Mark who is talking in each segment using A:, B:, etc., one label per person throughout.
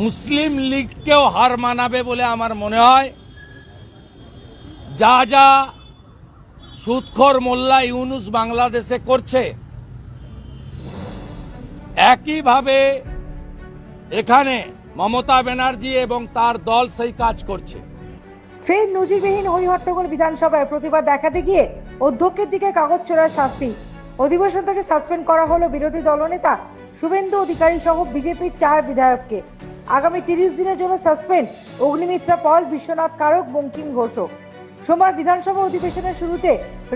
A: মুসলিম লীগকেও হার মানাবে বলে আমার মনে হয়। যা যা সুৎখর মোল্লা ইউনুস বাংলাদেশে করছে, একইভাবে এখানে মমতা ব্যানার্জি এবং তার দল সেই কাজ করছে।
B: ফের নজিরবিহীন হরিহট্টগোল বিধানসভায় প্রতিবাদ দেখাতে গিয়ে অধ্যক্ষের দিকে কাগজ চোরার শাস্তি। অধিবেশন থেকে সাসপেন্ড করা হলো বিরোধী দলনেতা শুভেন্দু অধিকারী সহ বিজেপির চার বিধায়ককে। আগামী তিরিশ দিনের জন্য সাসপেন্ড অগ্নিমিত্রা পল, বিশ্বনাথ কারক, বঙ্কিম ঘোষও। সোমবার বিধানসভা অধিবেশনের শুরুতে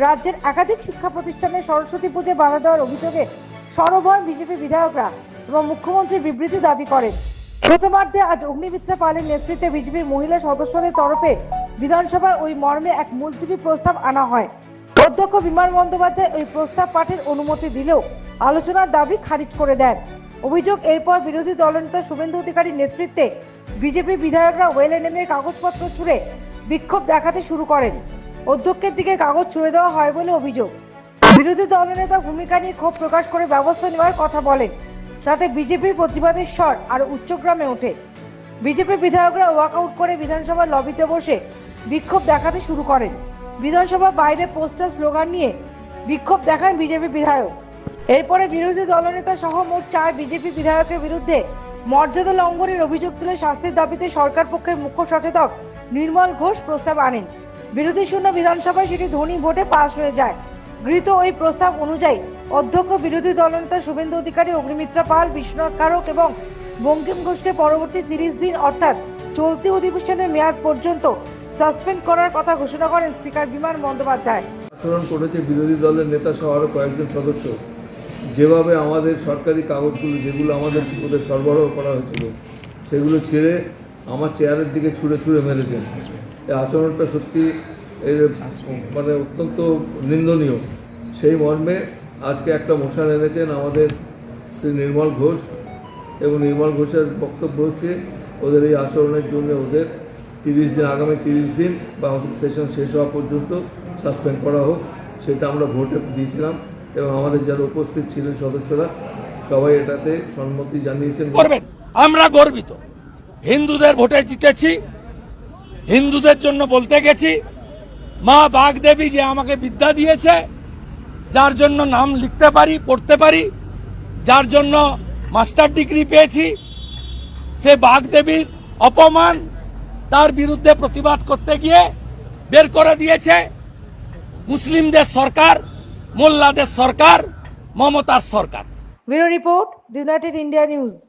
B: রাজ্যের একাধিক শিক্ষা প্রতিষ্ঠানে সরস্বতী পুজোয় বাধা দেওয়ার অভিযোগে সরব বিজেপি বিধায়করা এবং মুখ্যমন্ত্রীর বিবৃতি দাবি করেন। প্রথমার্ধে আজ অগ্নিমিত্রা পালের নেতৃত্বে বিজেপির মহিলা সদস্যদের তরফে বিধানসভায় ওই মর্মে এক মুলতবি প্রস্তাব আনা হয়। অধ্যক্ষ বিমান বন্দ্যোপাধ্যায় ওই প্রস্তাব পাঠের অনুমতি দিলেও আলোচনার দাবি খারিজ করে দেন। অভিযোগ, এরপর বিরোধী দলনেতা শুভেন্দু অধিকারীর নেতৃত্বে বিজেপি বিধায়করা ওয়েলে নেমে কাগজপত্র ছুড়ে বিক্ষোভ দেখাতে শুরু করেন। অধ্যক্ষের দিকে কাগজ ছুড়ে দেওয়া হয় বলে অভিযোগ। বিরোধী দলনেতা ভূমিকা নিয়ে ক্ষোভ প্রকাশ করে ব্যবস্থা নেওয়ার কথা বলেন। তাতে বিজেপির প্রতিবাদের স্বর আরও উচ্চগ্রামে ওঠে। বিজেপি বিধায়করা ওয়াকআউট করে বিধানসভার লবিতে বসে বিক্ষোভ দেখাতে শুরু করেন। বিধানসভা বাইরে পোস্টার স্লোগান নিয়ে বিক্ষোভ দেখান বিজেপি বিধায়ক। এরপরে বিরোধী দলনেতা সহ মোট চার বিজেপি বিধায়কের বিরুদ্ধে মর্যাদা লঙ্ঘনের অভিযোগ তুলে শাস্তির দাবিতে সরকার পক্ষের মুখ্য সচেতক নির্মল ঘোষ প্রস্তাব আনেন। বিরোধী শূন্য বিধানসভায় সেটি ধনী ভোটে পাশ হয়ে যায়। গৃহীত ওই প্রস্তাব অনুযায়ী অধ্যক্ষ বিরোধী দলনেতা শুভেন্দু অধিকারী, অগ্নিমিত্রা পাল, বিশ্বনাথ কারক এবং বঙ্কিম ঘোষকে পরবর্তী তিরিশ দিন অর্থাৎ চলতি অধিবেশনের মেয়াদ পর্যন্ত সাসপেন্ড করার কথা ঘোষণা করেন স্পিকার বিমান বন্দ্যোপাধ্যায়।
C: আচরণ করেছে বিরোধী দলের নেতা সহ আরও কয়েকজন সদস্য। যেভাবে আমাদের সরকারি কাগজগুলো, যেগুলো আমাদের ওদের সরবরাহ করা হয়েছিল, সেগুলো ছেড়ে আমার চেয়ারের দিকে ছুঁড়ে ছুঁড়ে মেরেছেন। এই আচরণটা সত্যি এর মানে অত্যন্ত নিন্দনীয়। সেই মর্মে আজকে একটা মোশন এনেছেন আমাদের শ্রী নির্মল ঘোষ এবং নির্মল ঘোষের বক্তব্য হচ্ছে ওদের এই আচরণের জন্য ওদের তিরিশ দিন, আগামী তিরিশ দিন বা সেশন শেষ হওয়া পর্যন্ত সাসপেন্ড করা হোক, সেটা আমরা ভোটে দিয়েছিলাম। এবং আমাদের যারা উপস্থিত ছিলেন সদস্যরা, সবাই এটাতে সম্মতি জানিয়েছেন।
A: করবেন। আমরা গর্বিত। হিন্দুদের ভোটে জিতেছি, হিন্দুদের জন্য বলতে গেছি, মা বাগদেবী যে আমাকে বিদ্যা দিয়েছে, যার জন্য নাম লিখতে পারি, পড়তে পারি, যার জন্য মাস্টার ডিগ্রি পেয়েছি, সে বাগদেবীর অপমান, তার বিরুদ্ধে প্রতিবাদ করতে গিয়ে বের করে দিয়েছে। মুসলিমদের সরকার মোল্লাদের সরকার মমতার সরকার।
B: Bureau report United India News.